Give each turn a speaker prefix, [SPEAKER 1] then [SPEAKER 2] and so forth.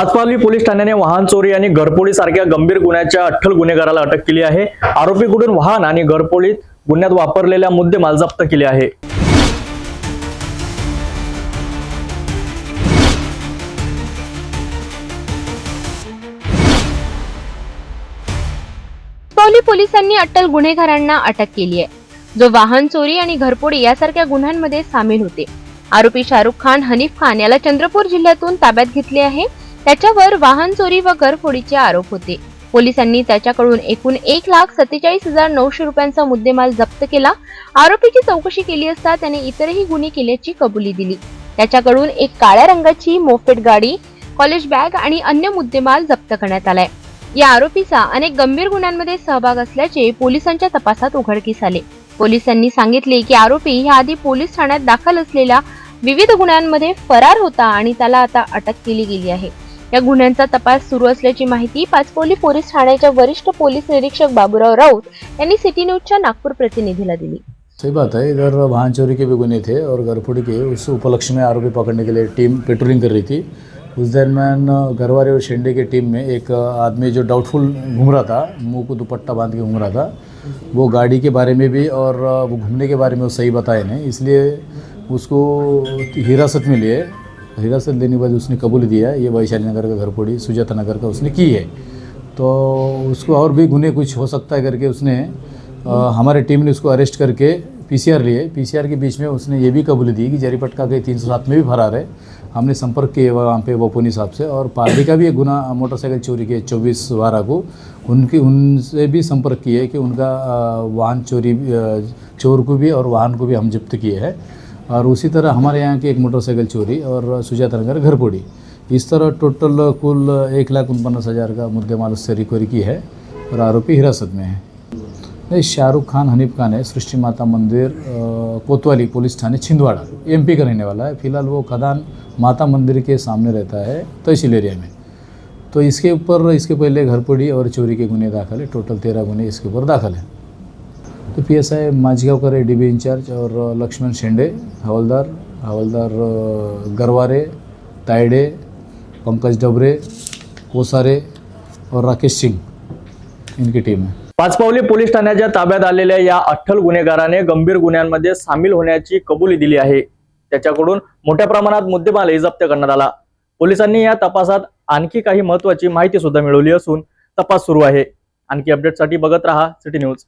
[SPEAKER 1] Pachpaoli police ठाण्याने वाहन चोरी आणि घरपोडी सारख्या गंभीर गुन्ह्याच्या अठ्ठल गुन्हेगाराला अटक केली आहे. आरोपीकडून वाहन आणि घरपोळीत गुन्ह्यात वापरलेल्या मुद्देमाल जप्त केले आहे.
[SPEAKER 2] पावली पोलिसांनी अट्टल गुन्हेगारांना अटक केली आहे. जो वाहन चोरी आणि घरपोडी यासारख्या गुन्ह्यांमध्ये सामील होते. आरोपी शाहरुख खान हनीफ खान याला चंद्रपूर जिल्ह्यातून ताब्यात घेतले आहे. त्याच्यावर वाहन चोरी व घरफोडीचे आरोप होते. पोलिसांनी त्याच्याकडून एकूण एक लाख सत्तेचाळीस हजार नऊशे रुपयांचा मुद्देमाल जप्त केला. आरोपीची चौकशी केली असता त्याने इतरही गुन्हे केल्याची कबुली दिली. त्याच्याकडून एक काळ्या रंगाची मोफेट गाडी कॉलेज बॅग आणि अन्य मुद्देमाल जप्त करण्यात आलाय. या आरोपीचा अनेक गंभीर गुन्ह्यांमध्ये सहभाग असल्याचे पोलिसांच्या तपासात उघडकीस आले. पोलिसांनी सांगितले की आरोपी याआधी पोलीस ठाण्यात दाखल असलेल्या विविध गुन्ह्यांमध्ये फरार होता आणि त्याला आता अटक केली गेली आहे. या गुन्ह्यांचा तपास सुरू असल्याची माहिती पाचपोली पोलीस ठाण्याच्या वरिष्ठ पोलीस निरीक्षक बाबूराव राऊत यांनी सिटी न्यूजच्या नागपूर प्रतिनिधीला दिली.
[SPEAKER 3] सही बात है इधर वाहन चोरी के भी गुने थे और गरफोड़ी के उस उपलक्ष्य में आरोपी पकड़ने के लिए टीम पेट्रोलिंग कर रही थी। उस दरमियान गरवारे और शेंडे की टीम में एक आदमी जो डाउटफुल घूम रहा था मुंह को दुपट्टा बांध के घूम रहा था वो गाड़ी के बारे में भी और वो घूमने के बारे में वो सही बताए नहीं इसलिए उसको हिरासत में लिए हिरासत लेने के बाद उसने कबूल दिया ये वैशाली नगर का घरपोड़ी सुजाता नगर का उसने की है। तो उसको और भी गुने कुछ हो सकता है करके उसने अ, हमारे टीम ने उसको अरेस्ट करके पीसीआर लिए। पीसीआर के बीच में उसने ये भी कबूल दी कि जरीपटका के तीन सौ सात में भी फरार है। हमने संपर्क किए वहाँ पे वपोनी साहब से और पार्टी का भी एक गुना मोटरसाइकिल चोरी के चौबीस बारह को। उनकी उनसे भी संपर्क किए कि उनका वाहन चोरी चोर को भी और वाहन को भी हम जब्त किए हैं। और उसी तरह हमारे यहाँ की एक मोटरसाइकिल चोरी और सुजाता नगर घरपोड़ी। इस तरह टोटल कुल एक लाख उनपन्नास हज़ार का मुद्देमाल उससे रिकवरी की है और आरोपी हिरासत में है। नहीं, शाहरुख खान, हनीफ खान है, सृष्टि माता मंदिर कोतवाली पुलिस थाने, छिंदवाड़ा। एमपी का रहने वाला है। फ़िलहाल वो खदान माता मंदिर के सामने रहता है तहसील एरिया में। तो इसके ऊपर, इसके पहले घरपोड़ी और चोरी के गुने दाखिल है। टोटल तेरह गुने इसके ऊपर दाखिल है। तो पी एस आय माझगावकर आहे डी बी इंचार्ज और लक्ष्मण शेंडे हवालदार हवालदार गरवारे तायडे पंकज डबरे कोसारे और राकेश सिंह इनकी टीम है।
[SPEAKER 1] पाचपावली पोलीस ठाण्याच्या ताब्यात आलेल्या या अठ्ठल गुन्हेगाराने गंभीर गुन्ह्यांमध्ये सामील होण्याची कबुली दिली आहे. त्याच्याकडून मोठ्या प्रमाणात मुद्देमालही जप्त करण्यात आला. पोलिसांनी या तपासात आणखी काही महत्वाची माहिती सुद्धा मिळवली असून तपास सुरू आहे. आणखी अपडेटसाठी बघत राहा सिटी न्यूज.